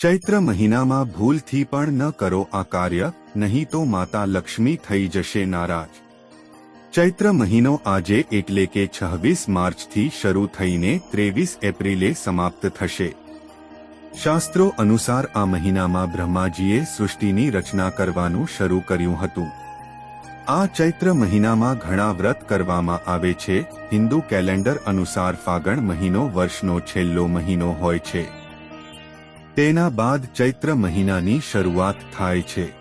ચૈત્ર મહિનામાં ભૂલથી પણ ન કરો આ કાર્ય, નહીં તો માતા લક્ષ્મી થઈ જશે નારાજ. ચૈત્ર મહિનો આજે એટલે કે છવ્વીસ માર્ચથી શરૂ થઈને ત્રેવીસ એપ્રિલે સમાપ્ત થશે. શાસ્ત્રો અનુસાર આ મહિનામાં બ્રહ્માજીએ સૃષ્ટિની રચના કરવાનું શરૂ કર્યું હતું. આ ચૈત્ર મહિનામાં ઘણા વ્રત કરવામાં આવે છે, હિન્દુ કેલેન્ડર અનુસાર ફાગણ મહિનો વર્ષનો છેલ્લો મહિનો હોય છે. તેના બાદ ચૈત્ર મહિનાની શરૂઆત થાય છે.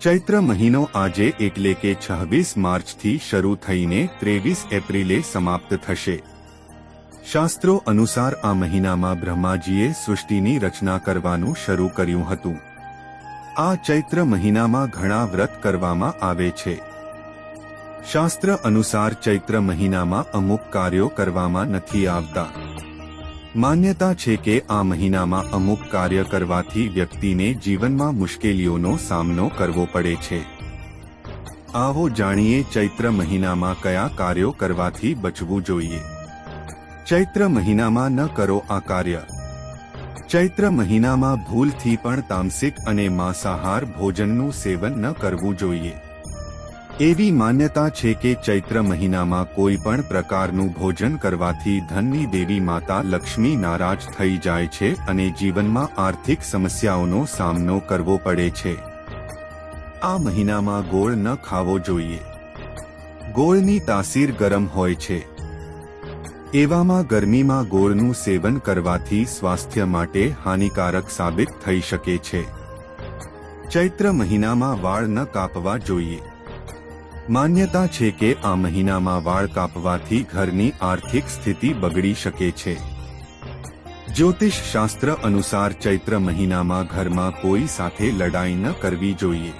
ચૈત્ર મહિનો આજે એટલે કે છવ્વીસ માર્ચથી શરૂ થઈને ત્રેવીસ એપ્રિલે સમાપ્ત થશે. શાસ્ત્રો અનુસાર આ મહિનામાં બ્રહ્માજીએ સૃષ્ટિની રચના કરવાનું શરૂ કર્યું હતું. આ ચૈત્ર મહિનામાં ઘણા વ્રત કરવામાં આવે છે. શાસ્ત્ર અનુસાર ચૈત્ર મહિનામાં અમુક કાર્યો કરવામાં નથી આવતા. માન્યતા છે કે આ મહિનામાં અમુક કાર્ય કરવાથી વ્યક્તિને જીવનમાં મુશ્કેલીઓનો સામનો કરવો પડે છે. આવો જાણીએ ચૈત્ર મહિનામાં કયા કાર્યો કરવાથી બચવું જોઈએ. ચૈત્ર મહિનામાં ન કરો આ કાર્ય. ચૈત્ર મહિનામાં ભૂલથી પણ તામસિક અને માંસાહાર ભોજનનું સેવન ન કરવું જોઈએ. એવી માન્યતા છે કે ચૈત્ર મહિનામાં કોઈ પણ પ્રકારનું ભોજન કરવાથી ધનની દેવી માતા લક્ષ્મી નારાજ થઈ જાય છે અને જીવનમાં આર્થિક સમસ્યાઓનો સામનો કરવો પડે છે. આ મહિનામાં ગોળ ન ખાવો જોઈએ. ગોળની તાસીર ગરમ હોય છે. એવામાં ગરમીમાં ગોળનું સેવન કરવાથી સ્વાસ્થ્ય માટે હાનિકારક સાબિત થઈ શકે છે. ચૈત્ર મહિનામાં વાળ ન કાપવા જોઈએ. માન્યતા છે કે આ મહિનામાં વાળ કાપવાથી ઘરની આર્થિક સ્થિતિ બગડી શકે છે. જ્યોતિષ શાસ્ત્ર અનુસાર ચૈત્ર મહિનામાં ઘરમાં કોઈ સાથે લડાઈ ન કરવી જોઈએ.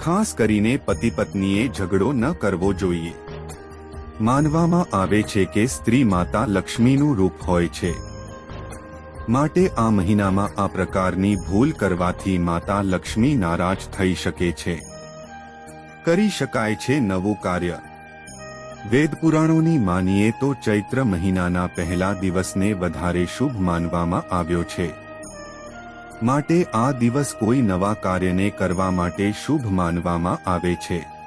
ખાસ કરીને પતિ પત્નીએ ઝઘડો ન કરવો જોઈએ. માનવામાં આવે છે કે સ્ત્રી માતા લક્ષ્મીનું રૂપ હોય છે. માટે આ મહિનામાં આ પ્રકારની ભૂલ કરવાથી માતા લક્ષ્મી નારાજ થઈ શકે છે. કરી શકાય છે નવું કાર્ય. વેદ પુરાણોની માનીએ તો ચૈત્ર મહિનાના પહેલા દિવસને વધારે શુભ માનવામાં આવ્યો છે. માટે આ દિવસ કોઈ નવા કાર્યને કરવા માટે શુભ માનવામાં આવે છે.